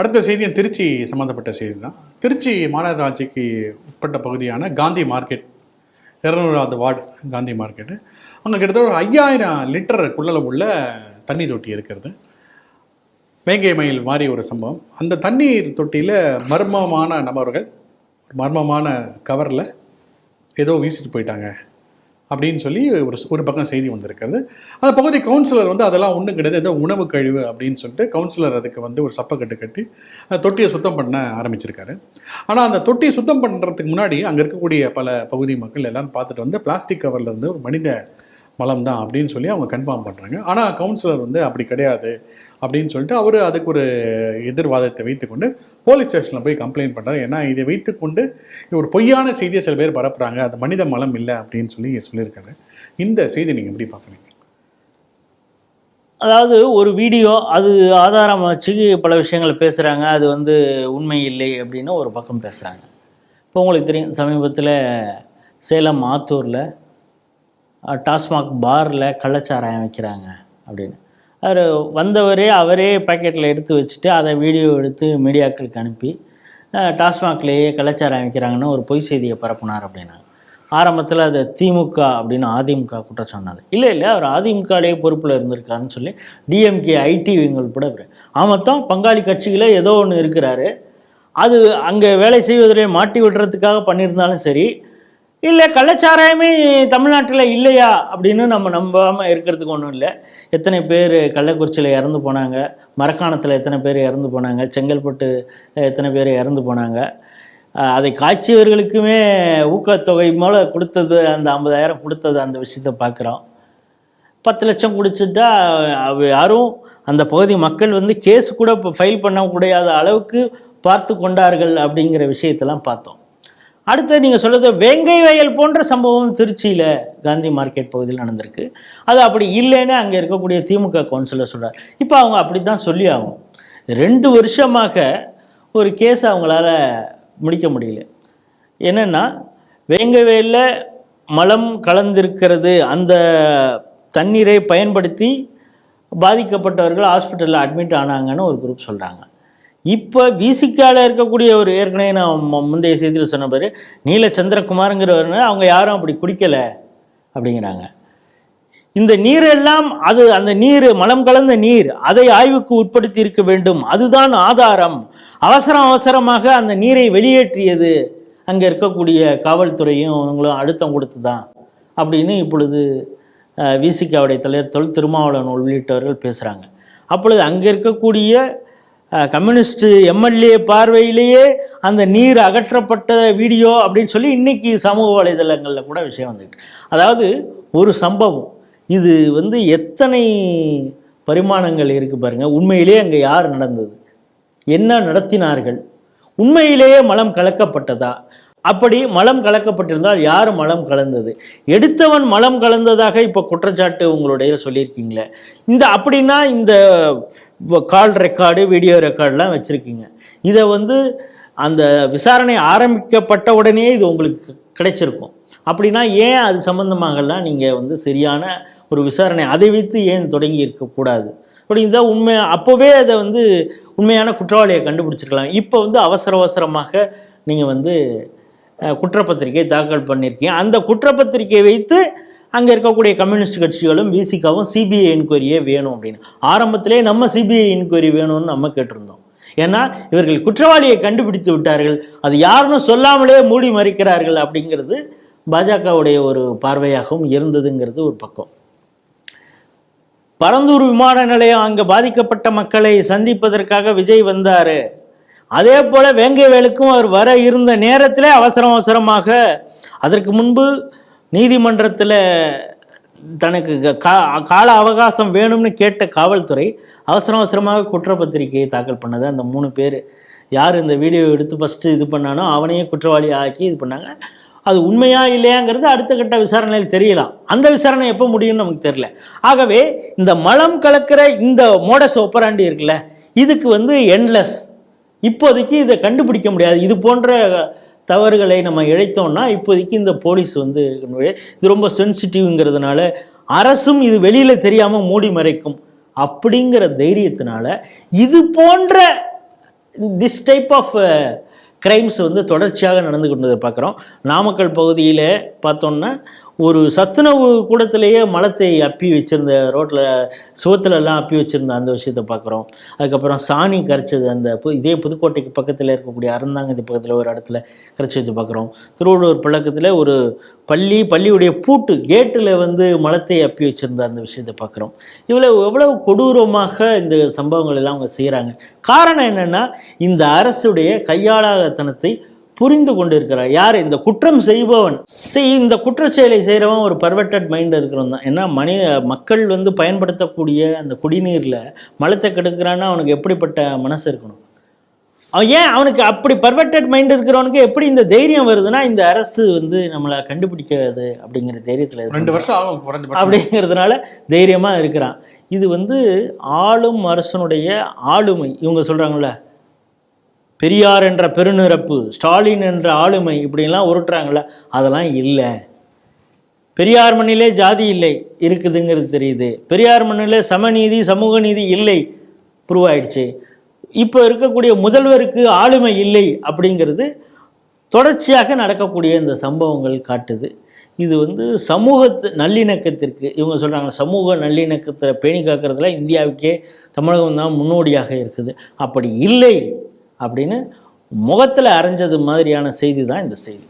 அடுத்த செய்தியும் திருச்சி சம்மந்தப்பட்ட செய்தி தான் திருச்சி மாநகராட்சிக்கு உட்பட்ட பகுதியான காந்தி மார்க்கெட் இரநூறாவது வார்டு காந்தி மார்க்கெட்டு. அங்கே கிட்டத்தட்ட ஒரு ஐயாயிரம் லிட்டர் குள்ளல உள்ள தண்ணி தொட்டி இருக்கிறது. வேங்கை மயில் மாதிரி ஒரு சம்பவம். அந்த தண்ணீர் தொட்டியில் மர்மமான நபர்கள் மர்மமான கவரில் ஏதோ வீசிட்டு போயிட்டாங்க. அப்படின்னு சொல்லி ஒரு ஒரு பக்கம் செய்தி வந்திருக்கிறது. அந்த பகுதி கவுன்சிலர் வந்து அதெல்லாம் ஒன்றும் கிடையாது. ஏதோ உணவு கழிவு அப்படின்னு சொல்லிட்டு கவுன்சிலர் அதுக்கு வந்து ஒரு சப்பக்கட்டு கட்டி தொட்டியை சுத்தம் பண்ண ஆரம்பிச்சிருக்காரு. ஆனால் அந்த தொட்டியை சுத்தம் பண்ணுறதுக்கு முன்னாடி அங்கே இருக்கக்கூடிய பல பகுதி மக்கள் எல்லாரும் பார்த்துட்டு வந்து பிளாஸ்டிக் கவரில் இருந்து ஒரு மனித மலம் தான் அப்படின்னு சொல்லி அவங்க கன்ஃபார்ம் பண்ணுறாங்க ஆனால் கவுன்சிலர் வந்து அப்படி கிடையாது அப்படின்னு சொல்லிட்டு அவர் அதுக்கு ஒரு எதிர்வாதத்தை வைத்துக்கொண்டு போலீஸ் ஸ்டேஷனில் போய் கம்ப்ளைண்ட் பண்ணுறாரு ஏன்னா இதை வைத்துக்கொண்டு ஒரு பொய்யான செய்தியை சில பேர் பரப்புகிறாங்க அது மனித மலம் இல்லை அப்படின்னு சொல்லி சொல்லியிருக்காரு இந்த செய்தி நீங்கள் எப்படி பார்க்குறீங்க? அதாவது ஒரு வீடியோ அது ஆதாரம் வச்சு பல விஷயங்கள் பேசுகிறாங்க அது வந்து உண்மை இல்லை அப்படின்னு ஒரு பக்கம் பேசுகிறாங்க இப்போ உங்களுக்கு தெரியும் சமீபத்தில் சேலம் ஆத்தூரில் டாஸ்மாக் பாரில் கள்ளச்சாராயம் வைக்கிறாங்க அப்படின்னு. அவர் வந்தவரே அவரே பாக்கெட்டில் எடுத்து வச்சுட்டு அதை வீடியோ எடுத்து மீடியாக்களுக்கு அனுப்பி டாஸ்மாக்லேயே கள்ளச்சாராயம் வைக்கிறாங்கன்னு ஒரு பொய் செய்தியை பரப்புனார் அப்படின்னாங்க. ஆரம்பத்தில் அது திமுக அப்படின்னு அதிமுக குற்றம் சொன்னாங்க. இல்லை இல்லை அவர் அதிமுகலேயே பொறுப்பில் இருந்திருக்காருன்னு சொல்லி டிஎம்கே ஐடி இவங்கள் கூட இவர். ஆமத்தான் பங்காளி கட்சிகளே ஏதோ ஒன்று இருக்கிறாரு. அது அங்கே வேலை செய்வதிலே மாட்டி விடுறதுக்காக பண்ணியிருந்தாலும் சரி இல்லை கள்ளச்சாராயமே தமிழ்நாட்டில் இல்லையா? அப்படின்னு நம்ம நம்பாமல் இருக்கிறதுக்கு ஒன்றும் இல்லை. எத்தனை பேர் கள்ளக்குறிச்சியில் இறந்து போனாங்க? மரக்காணத்தில் எத்தனை பேர் இறந்து போனாங்க? செங்கல்பட்டு எத்தனை பேர் இறந்து போனாங்க? அதை காய்ச்சியவர்களுக்குமே ஊக்கத்தொகை மூல கொடுத்தது அந்த ஐம்பதாயிரம் கொடுத்தது அந்த விஷயத்தை பார்க்குறோம். பத்து லட்சம் குடிச்சிட்டா அவ யாரும் அந்த பகுதி மக்கள் வந்து கேஸ் கூட இப்போ ஃபைல் பண்ண முடியாத அளவுக்கு பார்த்து கொண்டார்கள் அப்படிங்கிற விஷயத்தெல்லாம் பார்த்தோம். அடுத்து நீங்கள் சொல்கிறது வேங்கை வயல் போன்ற சம்பவம் திருச்சியில் காந்தி மார்க்கெட் பகுதியில் நடந்திருக்கு. அது அப்படி இல்லைன்னு அங்கே இருக்கக்கூடிய திமுக கவுன்சிலர் சொல்கிறார் இப்போ அவங்க அப்படி தான் சொல்லி ஆகும் ரெண்டு வருஷமாக ஒரு கேஸ் அவங்களால முடிக்க முடியல. என்னென்னா வேங்கை வயலில் மலம் கலந்திருக்கிறது அந்த தண்ணீரை பயன்படுத்தி பாதிக்கப்பட்டவர்கள் ஹாஸ்பிட்டலில் அட்மிட் ஆனாங்கன்னு ஒரு குரூப் சொல்கிறாங்க இப்போ விசிக்கால இருக்கக்கூடிய ஒரு ஏற்கனவே நான் மு- முந்தைய செய்தியில் சொன்ன பாரு நீல சந்திரகுமாருங்கிறவர் அவங்க யாரும் அப்படி குடிக்கலை அப்படிங்கிறாங்க. இந்த நீரெல்லாம் அது அந்த நீர் மலம் கலந்த நீர் அதை ஆய்வுக்கு உட்படுத்தி இருக்க வேண்டும். அதுதான் ஆதாரம். அவசரம் அவசரமாக அந்த நீரை வெளியேற்றியது. அங்கே இருக்கக்கூடிய காவல்துறையும் அவங்களும் அழுத்தம் கொடுத்து தான் அப்படின்னு இப்பொழுது விசிகாவுடைய தலைவர் தொல் திருமாவளவன் உள்ளிட்டவர்கள் பேசுகிறாங்க அப்பொழுது அங்கே இருக்கக்கூடிய கம்யூனிஸ்ட் எம்எல்ஏ பார்வையிலேயே அந்த நீர் அகற்றப்பட்ட வீடியோ அப்படின்னு சொல்லி இன்னைக்கு சமூக வலைதளங்களில் கூட விஷயம் வந்துட்டு அதாவது ஒரு சம்பவம். இது வந்து எத்தனை பரிமாணங்கள் இருக்குது பாருங்கள் உண்மையிலேயே அங்கே யார் நடந்தது? என்ன நடத்தினார்கள்? உண்மையிலேயே மலம் கலக்கப்பட்டதா? அப்படி மலம் கலக்கப்பட்டிருந்தால் யார் மலம் கலந்தது? எடுத்தவன் மலம் கலந்ததாக இப்போ குற்றச்சாட்டு உங்களுடைய சொல்லியிருக்கீங்களே. இந்த அப்படின்னா இந்த கால் ரெக்கார்டு வீடியோ ரெக்கார்டெலாம் வச்சுருக்கீங்க. இதை வந்து அந்த விசாரணை ஆரம்பிக்கப்பட்ட உடனே இது உங்களுக்கு கிடைச்சிருக்கும். அப்படின்னா ஏன் அது சம்மந்தமாகலாம் நீங்கள் வந்து சரியான ஒரு விசாரணை அதை வைத்து ஏன் தொடங்கி இருக்கக்கூடாது அப்படி இருந்தால் உண்மை அப்போவே அதை வந்து உண்மையான குற்றவாளியை கண்டுபிடிச்சிருக்கலாம். இப்போ வந்து அவசர அவசரமாக நீங்கள் வந்து குற்றப்பத்திரிகை தாக்கல் பண்ணியிருக்கீங்க அந்த குற்றப்பத்திரிகை வைத்து அங்கே இருக்கக்கூடிய கம்யூனிஸ்ட் கட்சிகளும் விசிகாவும் சிபிஐ என்கொயரியே வேணும் அப்படின்னு. ஆரம்பத்திலே நம்ம சிபிஐ என்கொயரி வேணும்னு நம்ம கேட்டிருந்தோம். ஏன்னா இவர்கள் குற்றவாளியை கண்டுபிடித்து விட்டார்கள். அது யாருன்னு சொல்லாமலே மூடி மறைக்கிறார்கள் அப்படிங்கிறது பாஜகவுடைய ஒரு பார்வையாகவும் இருந்ததுங்கிறது ஒரு பக்கம். பரந்தூர் விமான நிலையம் அங்கே பாதிக்கப்பட்ட மக்களை சந்திப்பதற்காக விஜய் வந்தார். அதே போல வேங்கைவேலுக்கும் அவர் வர இருந்த நேரத்திலே அவசரம் அவசரமாக அதற்கு முன்பு நீதிமன்றத்தில் தனக்கு க- கா- கால அவகாசம் வேணும்னு கேட்ட காவல்துறை அவசரம் அவசரமாக குற்றப்பத்திரிகையை தாக்கல் பண்ணது. அந்த மூணு பேர் யார் இந்த வீடியோ எடுத்து ஃபஸ்ட்டு இது பண்ணானோ அவனையே குற்றவாளி ஆக்கி இது பண்ணாங்க. அது உண்மையா இல்லையாங்கிறது அடுத்த கட்ட விசாரணையில் தெரியலாம். அந்த விசாரணை எப்போ முடியும்னு நமக்கு தெரியல. ஆகவே இந்த மலம் கலக்கிற இந்த மோடஸ் ஒப்பராண்டி இருக்குல்ல இதுக்கு வந்து எண்ட்லெஸ் இப்போதைக்கு இதை கண்டுபிடிக்க முடியாது. இது போன்ற தவறுகளை நம்ம இழைத்தோம்னா இப்போதைக்கு இந்த போலீஸ் வந்து இது ரொம்ப சென்சிட்டிவ்ங்கிறதுனால அரசும் இது வெளியில் தெரியாமல் மூடி மறைக்கும். அப்படிங்கிற தைரியத்தினால இது போன்ற திஸ் டைப் ஆஃப் கிரைம்ஸ் வந்து தொடர்ச்சியாக நடந்து கொண்டதை பார்க்குறோம். நாமக்கல் பகுதியில் பார்த்தோன்னா ஒரு சத்துணவு கூடத்திலேயே மலத்தை அப்பி வச்சிருந்த ரோட்டில் சுவத்துலலாம் அப்பி வச்சிருந்த அந்த விஷயத்தை பார்க்குறோம். அதுக்கப்புறம் சாணி கரைச்சது அந்த பு இதே புதுக்கோட்டைக்கு பக்கத்தில் இருக்கக்கூடிய அறந்தாங்கதி பக்கத்தில் ஒரு இடத்துல கரைச்சி வச்சு பார்க்குறோம். திருவள்ளூர் பழக்கத்தில் ஒரு பள்ளி பள்ளியுடைய பூட்டு கேட்டில் வந்து மலத்தை அப்பி வச்சிருந்த அந்த விஷயத்தை பார்க்குறோம். இவ்வளவு எவ்வளவு கொடூரமாக இந்த சம்பவங்கள் எல்லாம் அவங்க செய்கிறாங்க காரணம் என்னென்னா இந்த அரசுடைய கையாளாகத்தனத்தை புரிந்து கொண்டிருக்கிறார். யார்? இந்த குற்றம் செய்பவன். சரி இந்த குற்றச் செயலை செய்கிறவன் ஒரு பர்வெட்டட் மைண்ட் இருக்கிறவன் தான். ஏன்னா மனித மக்கள் வந்து பயன்படுத்தக்கூடிய அந்த குடிநீரில் மலத்தை கெடுக்கிறான்னா அவனுக்கு எப்படிப்பட்ட மனசு இருக்கணும்? அவன் ஏன் அவனுக்கு அப்படி பர்வெட்டட் மைண்ட் இருக்கிறவனுக்கு எப்படி இந்த தைரியம் வருதுன்னா இந்த அரசு வந்து நம்மளை கண்டுபிடிக்காது அப்படிங்கிற தைரியத்தில் ரெண்டு வருஷம் ஆகும் அப்படிங்கிறதுனால தைரியமாக இருக்கிறான். இது வந்து ஆளும் அரசனுடைய ஆளுமை. இவங்க சொல்கிறாங்கல்ல பெரியார் என்ற பெருநிரப்பு ஸ்டாலின் என்ற ஆளுமை இப்படிலாம் உருட்டுறாங்கள அதெல்லாம் இல்லை. பெரியார் மண்ணிலே ஜாதி இல்லை இருக்குதுங்கிறது தெரியுது. பெரியார் மண்ணிலே சமநீதி சமூக நீதி இல்லை ப்ரூவ் ஆயிடுச்சு. இப்போ இருக்கக்கூடிய முதல்வருக்கு ஆளுமை இல்லை அப்படிங்கிறது தொடர்ச்சியாக நடக்கக்கூடிய இந்த சம்பவங்கள் காட்டுது. இது வந்து சமூகத்து நல்லிணக்கத்திற்கு இவங்க சொல்கிறாங்க சமூக நல்லிணக்கத்தை பேணி காக்கிறதுல இந்தியாவுக்கே தமிழகம் தான் முன்னோடியாக இருக்குது. அப்படி இல்லை. அப்படின்னு முகத்தில் அரைஞ்சது மாதிரியான செய்தி தான் இந்த செய்தி.